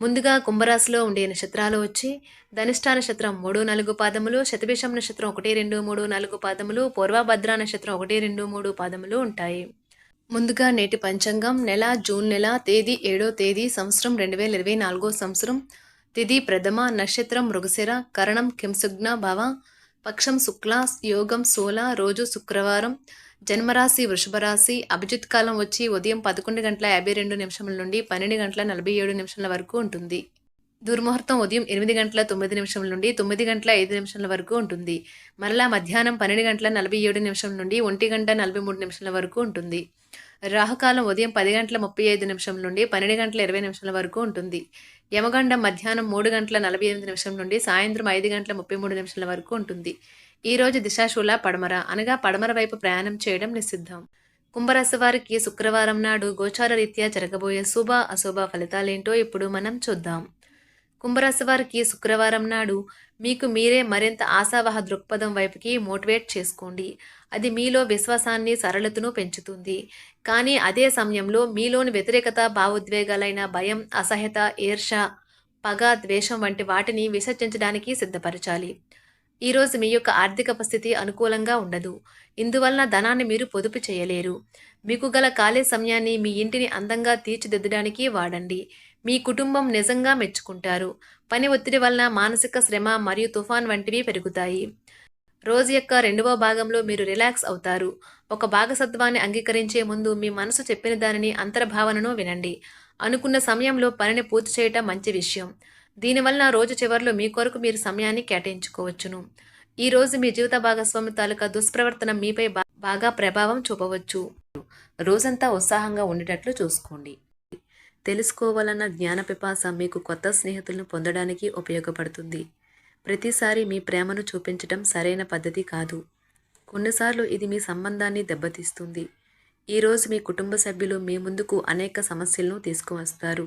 ముందుగా కుంభరాశిలో ఉండే నక్షత్రాలు వచ్చి ధనిష్టా నక్షత్రం మూడు నాలుగు పాదములు శతభిషం నక్షత్రం ఒకటి రెండు మూడు నాలుగు పాదములు పూర్వభద్ర నక్షత్రం ఒకటి రెండు మూడు పాదములు ఉంటాయి. ముందుగా నేటి పంచాంగం నెల జూన్ నెల తేదీ ఏడో తేదీ సంవత్సరం రెండు వేల ఇరవై నాలుగో సంవత్సరం. తిథి ప్రథమ నక్షత్రం మృగశిర కరణం కింసుగ్న భవ పక్షం శుక్ల యోగం సోల రోజు శుక్రవారం. జన్మరాశి వృషభరాశి అభిజిత్ కాలం వచ్చి ఉదయం పదకొండు గంటల యాభై రెండు నిమిషముల నుండి పన్నెండు గంటల నలభై ఏడు నిమిషాల వరకు ఉంటుంది. దుర్ముహూర్తం ఉదయం ఎనిమిది గంటల తొమ్మిది నిమిషముల నుండి తొమ్మిది గంటల ఐదు నిమిషాల వరకు ఉంటుంది. మరలా మధ్యాహ్నం పన్నెండు గంటల నలభై ఏడు నిమిషం నుండి ఒంటి గంట నలభై మూడు నిమిషాల వరకు ఉంటుంది. రాహుకాలం ఉదయం పది గంటల ముప్పై ఐదు నిమిషం నుండి పన్నెండు గంటల ఇరవై నిమిషాల వరకు ఉంటుంది. యమగండం మధ్యాహ్నం మూడు గంటల నలభై ఎనిమిది నిమిషం నుండి సాయంత్రం ఐదు గంటల ముప్పై మూడు నిమిషాల వరకు ఉంటుంది. ఈ రోజు దిశాశూల పడమర అనగా పడమర వైపు ప్రయాణం చేయడం నిషిద్ధం. కుంభరాశి వారికి శుక్రవారం నాడు గోచార రీత్యా జరగబోయే శుభ అశుభ ఫలితాలేంటో ఇప్పుడు మనం చూద్దాం. కుంభరాశి వారికి శుక్రవారం నాడు మీకు మీరే మరింత ఆశావహ దృక్పథం వైపుకి మోటివేట్ చేసుకోండి. అది మీలో విశ్వాసాన్ని సరళతను పెంచుతుంది. కానీ అదే సమయంలో మీలోని వ్యతిరేకత భావోద్వేగాలైన భయం అసహ్యత ఈర్ష పగ ద్వేషం వంటి వాటిని విసర్జించడానికి సిద్ధపరచాలి. ఈరోజు మీ యొక్క ఆర్థిక పరిస్థితి అనుకూలంగా ఉండదు. ఇందువలన ధనాన్ని మీరు పొదుపు చేయలేరు. మీకు గల ఖాళీ సమయాన్ని మీ ఇంటిని అందంగా తీర్చిదిద్దడానికి వాడండి. మీ కుటుంబం నిజంగా మెచ్చుకుంటారు. పని ఒత్తిడి వలన మానసిక శ్రమ మరియు తుఫాన్ వంటివి పెరుగుతాయి. రోజు యొక్క రెండవ భాగంలో మీరు రిలాక్స్ అవుతారు. ఒక భాగసత్వాన్ని అంగీకరించే ముందు మీ మనసు చెప్పిన దానిని అంతర్భావనను వినండి. అనుకున్న సమయంలో పనిని పూర్తి చేయటం మంచి విషయం. దీనివలన రోజు చివరిలో మీ కొరకు మీరు సమయాన్ని కేటాయించుకోవచ్చును. ఈ రోజు మీ జీవిత భాగస్వామి తాలూకా దుష్ప్రవర్తన మీపై బాగా ప్రభావం చూపవచ్చు. రోజంతా ఉత్సాహంగా ఉండేటట్లు చూసుకోండి. తెలుసుకోవాలన్న జ్ఞాన పిపాస మీకు కొత్త స్నేహితులను పొందడానికి ఉపయోగపడుతుంది. ప్రతిసారి మీ ప్రేమను చూపించడం సరైన పద్ధతి కాదు. కొన్నిసార్లు ఇది మీ సంబంధాన్ని దెబ్బతీస్తుంది. ఈరోజు మీ కుటుంబ సభ్యులు మీ ముందుకు అనేక సమస్యలను తీసుకువస్తారు.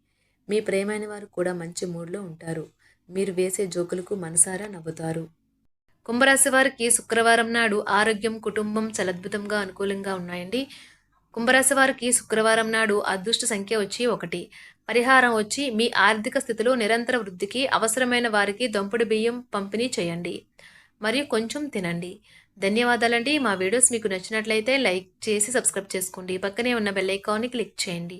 మీ ప్రేమైన వారు కూడా మంచి మూడ్లో ఉంటారు. మీరు వేసే జోకులకు మనసారా నవ్వుతారు. కుంభరాశి వారికి శుక్రవారం నాడు ఆరోగ్యం కుటుంబం చాలా అద్భుతంగా అనుకూలంగా ఉన్నాయండి. కుంభరాశి వారికి శుక్రవారం నాడు అదృష్ట సంఖ్య వచ్చి ఒకటి. పరిహారం వచ్చి మీ ఆర్థిక స్థితిలో నిరంతర వృద్ధికి అవసరమైన వారికి దొంపుడు బియ్యం పంపిణీ చేయండి. మరియు కొంచెం తినండి. ధన్యవాదాలండి. మా వీడియోస్ మీకు నచ్చినట్లయితే లైక్ చేసి సబ్స్క్రైబ్ చేసుకోండి. పక్కనే ఉన్న బెల్ ఐకాన్ని క్లిక్ చేయండి.